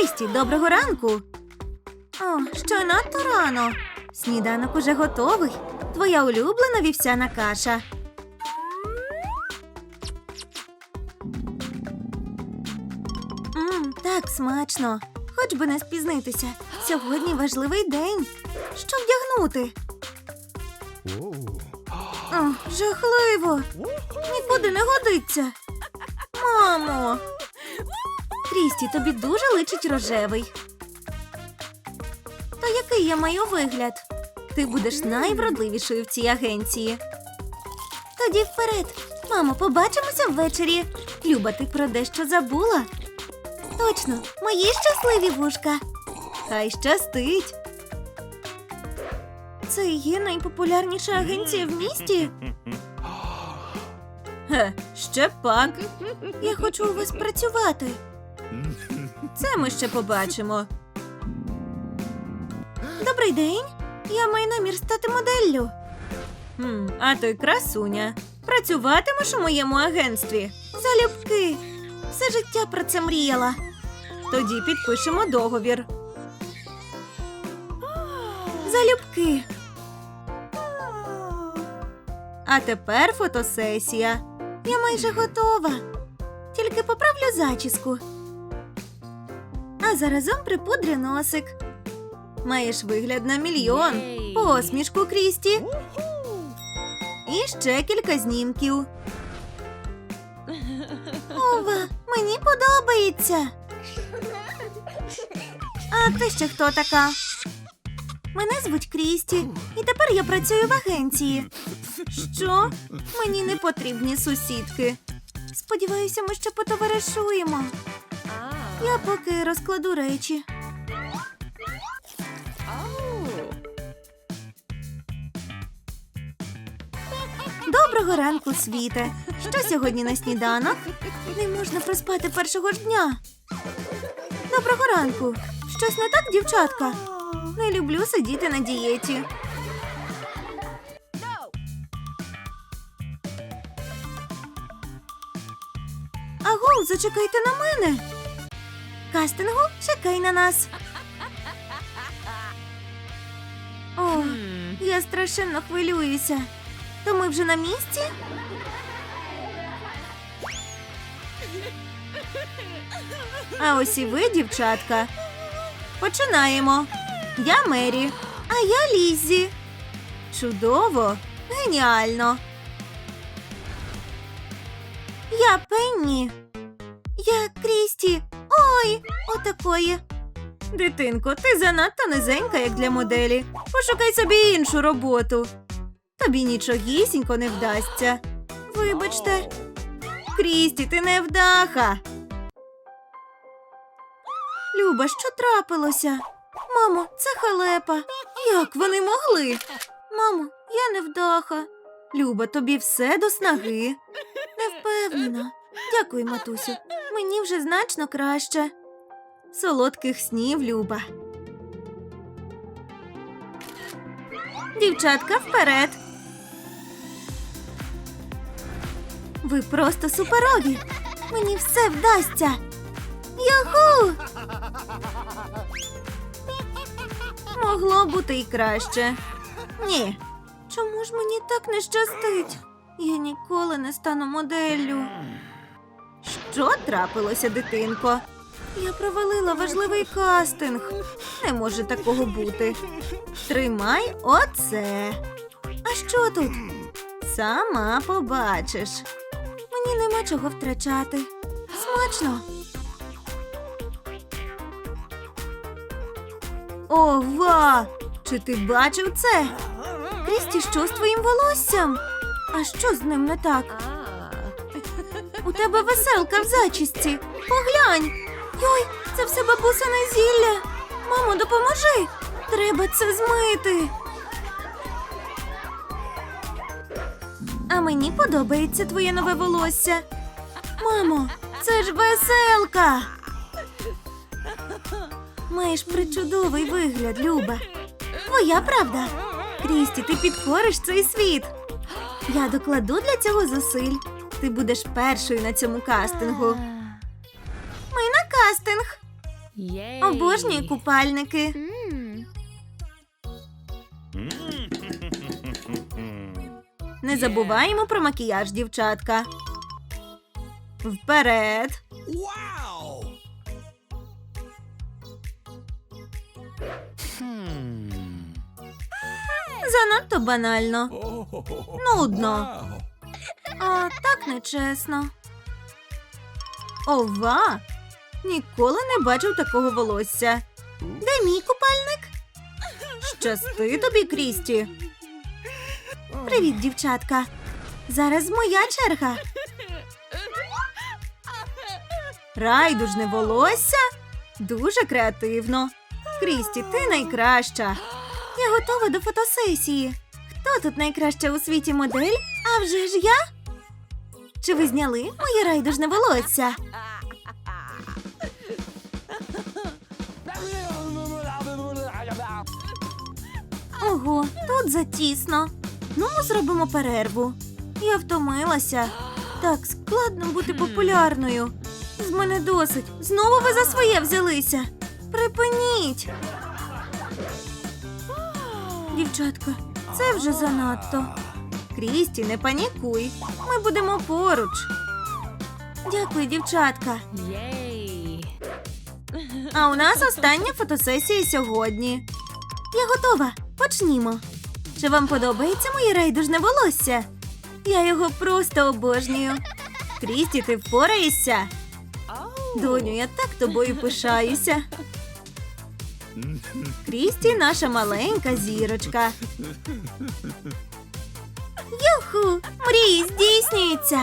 Крісті, доброго ранку. О, що надто рано. Сніданок уже готовий. Твоя улюблена вівсяна каша. Мм, так смачно. Хоч би не спізнитися. Сьогодні важливий день. Що вдягнути? О, жахливо. Нікуди не годиться. Мамо. Крісті, тобі дуже личить рожевий. То який я маю вигляд? Ти будеш найвродливішою в цій агенції. Тоді вперед. Мамо, побачимося ввечері. Люба, ти про дещо забула? Точно, мої щасливі вушка. Хай щастить. Це є найпопулярніша агенція в місті. Ге, ще пак. Я хочу у вас працювати. Це ми ще побачимо. Добрий день. Я маю намір стати моделлю. А ти красуня. Працюватимеш у моєму агентстві. Залюбки. Все життя про це мріяла. Тоді підпишемо договір. Залюбки. А тепер фотосесія. Я майже готова. Тільки поправлю зачіску. А заразом припудрю носик. Маєш вигляд на мільйон. Посмішку Крісті. І ще кілька знімків. Ова, мені подобається. А ти ще хто така? Мене звуть Крісті, і тепер я працюю в агенції. Що? Мені не потрібні сусідки. Сподіваюся, ми ще потоваришуємо. Я поки розкладу речі. Доброго ранку, світе. Що сьогодні на сніданок? Не можна проспати першого ж дня. Доброго ранку. Щось не так, дівчатка? Не люблю сидіти на дієті. Агов, зачекайте на мене. Кастингу, чекай на нас. О, я страшенно хвилююся. То ми вже на місці? А ось і ви, дівчатка. Починаємо. Я Мері, а я Лізі. Чудово, геніально. Я Пенні. Ой, отакої. Дитинко, ти занадто низенька, як для моделі. Пошукай собі іншу роботу. Тобі нічогісінько не вдасться. Вибачте. Крісті, ти не вдаха. Люба, що трапилося? Мамо, це халепа. Як вони могли? Мамо, я не вдаха. Люба, тобі все до снаги. Не впевнена. Дякую, матусю. Мені вже значно краще. Солодких снів, Люба. Дівчатка, вперед. Ви просто суперові. Мені все вдасться. Яху! Могло бути і краще. Ні. Чому ж мені так не щастить? Я ніколи не стану моделлю. Що трапилося, дитинко? Я провалила важливий кастинг. Не може такого бути. Тримай оце. А що тут? Сама побачиш. Мені нема чого втрачати. Смачно. Ова! Чи ти бачив це? Крісті, що з твоїм волоссям? А що з ним не так? У тебе веселка в зачісті. Поглянь. Йой, це все бабусине зілля. Мамо, допоможи. Треба це змити. А мені подобається твоє нове волосся. Мамо, це ж веселка. Маєш причудовий вигляд, Люба. Твоя правда. Крісті, ти підкориш цей світ. Я докладу для цього зусиль. Ти будеш першою на цьому кастингу. Кастинг. Обожнюю купальники. Не забуваємо про макіяж, дівчатка. Вперед. Wow! Занадто банально. Нудно. А так нечесно. Ова! Ніколи не бачив такого волосся. Де мій купальник? Щасти тобі, Крісті. Привіт, дівчатка. Зараз моя черга. Райдужне волосся? Дуже креативно. Крісті, ти найкраща. Я готова до фотосесії. Хто тут найкраща у світі модель? А вже ж я? Чи ви зняли моє райдужне волосся? Ого, тут затісно. Ну, ми зробимо перерву. Я втомилася. Так складно бути популярною. З мене досить. Знову ви за своє взялися. Припиніть. Дівчатка, це вже занадто. Крісті, не панікуй. Ми будемо поруч. Дякую, дівчатка. А у нас остання фотосесія сьогодні. Я готова. Почнімо. Чи вам подобається моє райдужне волосся? Я його просто обожнюю. Крісті, ти впораєшся? Доню, я так тобою пишаюся. Крісті наша маленька зірочка. Юху! Мрії здійснюються!